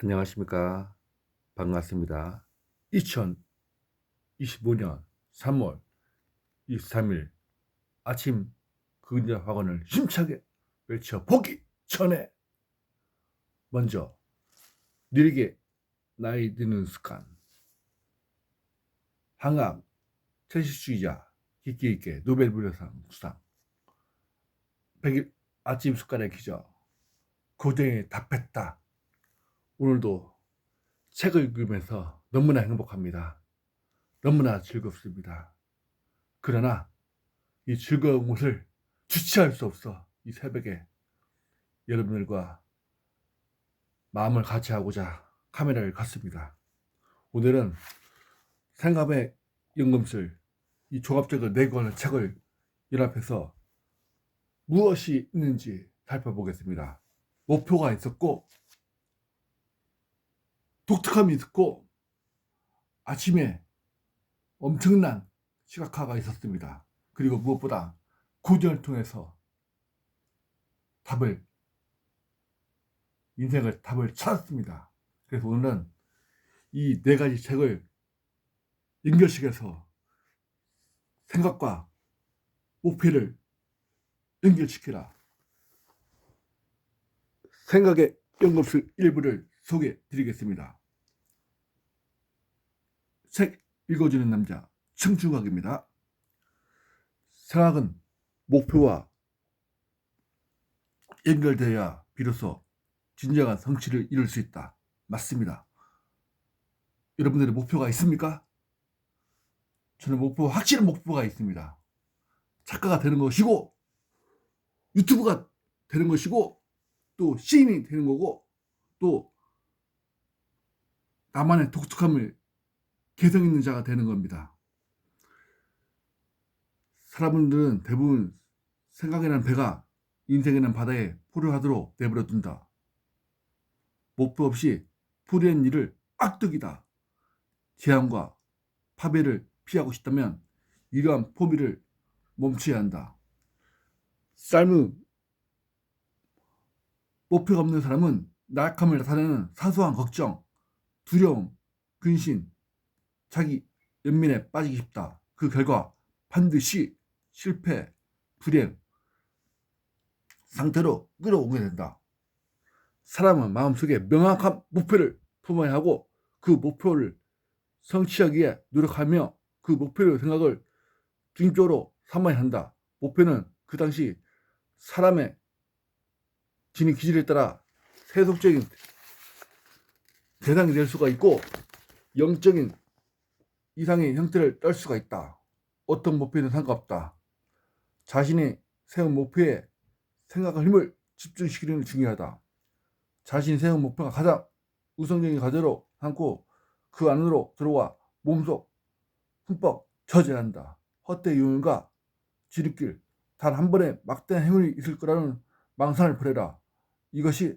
안녕하십니까. 반갑습니다. 2025년 3월 23일 아침 그림자 학원을 힘차게 외쳐보기 전에 먼저 느리게 나이 드는 습관 한강 채식주의자 깊기 있게 노벨문학상 수상 100일 아침 습관의 기적 고정에 답했다 오늘도 책을 읽으면서 너무나 행복합니다. 너무나 즐겁습니다. 그러나 이 즐거운 것을 주체할 수 없어 이 새벽에 여러분들과 마음을 같이 하고자 카메라를 켰습니다. 오늘은 생감의 연금술 이네 권의 책을 연합해서 무엇이 있는지 살펴보겠습니다. 목표가 있었고 독특함이 있었고 아침에 엄청난 시각화가 있었습니다. 그리고 무엇보다 고전을 통해서 답을 인생을 답을 찾았습니다. 그래서 오늘은 이 네 가지 책을 연결시켜서 생각과 목표를 연결시키라. 생각의 연금술 일부를 소개해 드리겠습니다. 책 읽어주는 남자 청중학입니다. 생각은 목표와 연결되어야 비로소 진정한 성취를 이룰 수 있다. 맞습니다. 여러분들의 목표가 있습니까? 저는 목표, 확실한 목표가 있습니다. 작가가 되는 것이고, 유튜브가 되는 것이고, 또 시인이 되는 거고, 또 나만의 독특함을 개성 있는 자가 되는 겁니다. 사람들은 대부분 생각이란 배가 인생이란 바다에 포류하도록 내버려 둔다. 목표 없이 풀이한 일을 악득이다. 제한과 파배를 피하고 싶다면 이러한 포비를 멈춰야 한다. 삶은 목표가 없는 사람은 나약함을 나타내는 사소한 걱정, 두려움, 근심, 자기 연민에 빠지기 쉽다. 그 결과 반드시 실패, 불행 상태로 끌어오게 된다. 사람은 마음속에 명확한 목표를 품어야 하고 그 목표를 성취하기 위해 노력하며 그 목표의 생각을 중점적으로 삼아야 한다. 목표는 그 당시 사람의 지닌 기질에 따라 세속적인 대상이 될 수가 있고 영적인 이상의 형태를 떨 수가 있다. 어떤 목표는 상관없다. 자신이 세운 목표에 생각과 힘을 집중시키는 게 중요하다. 자신이 세운 목표가 가장 우선적인 과제로 삼고 그 안으로 들어와 몸속 흠뻑 젖어야 한다. 헛되이 유물과 지름길 단 한 번에 막대한 행운이 있을 거라는 망상을 버려라. 이것이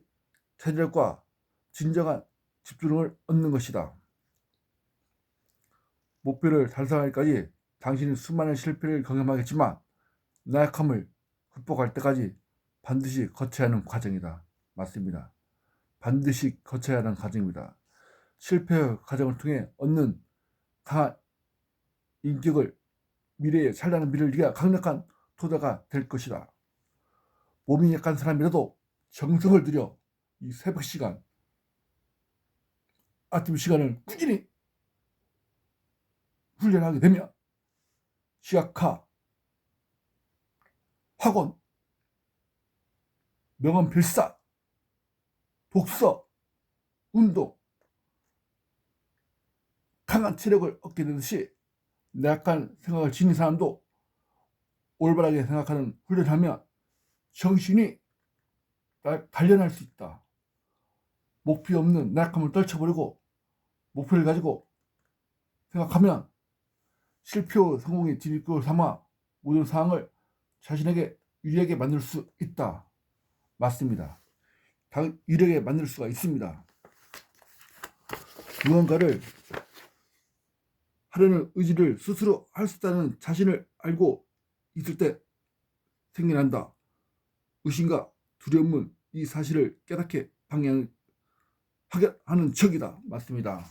체질과 진정한 집중을 얻는 것이다. 목표를 달성하기까지 당신은 수많은 실패를 경험하겠지만 나약함을 극복할 때까지 반드시 거쳐야 하는 과정이다. 맞습니다. 반드시 거쳐야 하는 과정입니다. 실패의 과정을 통해 얻는 강한 인격을 미래에 찬란한 미래를 위해 강력한 토대가 될 것이다. 몸이 약한 사람이라도 정성을 들여 이 새벽 시간, 아침 시간을 꾸준히 훈련하게 되면 시약화, 학원, 명언 필사, 독서, 운동, 강한 체력을 얻게 되듯이 약한 생각을 지닌 사람도 올바르게 생각하는 훈련을 하면 정신이 단련할 수 있다. 목표 없는 낙함을 떨쳐버리고 목표를 가지고 생각하면 실패 성공의 진입구를 삼아 모든 상황을 자신에게 유리하게 만들 수 있다. 맞습니다. 유리하게 만들 수가 있습니다. 무언가를 하려는 의지를 스스로 할 수 있다는 자신을 알고 있을 때 생겨난다. 의심과 두려움은 이 사실을 깨닫게 방향, 하게 하는 척이다. 맞습니다.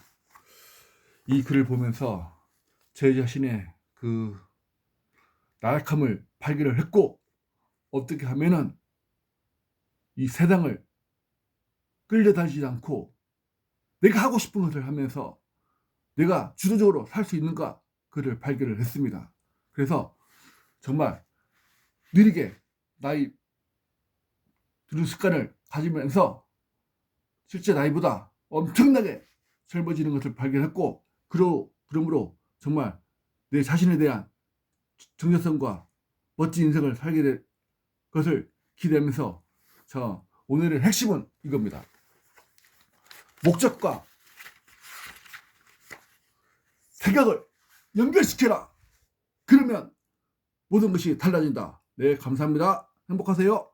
이 글을 보면서 제 자신의 그 나약함을 발견을 했고 어떻게 하면은 이 세상을 끌려다니지 않고 내가 하고 싶은 것을 하면서 내가 주도적으로 살 수 있는가 그를 발견을 했습니다. 그래서 정말 느리게 나이 드는 습관을 가지면서 실제 나이보다 엄청나게 젊어지는 것을 발견했고 그러, 그러므로 정말 내 자신에 대한 정체성과 멋진 인생을 살게 될 것을 기대하면서 저 오늘의 핵심은 이겁니다. 목적과 생각을 연결시켜라. 그러면 모든 것이 달라진다. 네, 감사합니다. 행복하세요.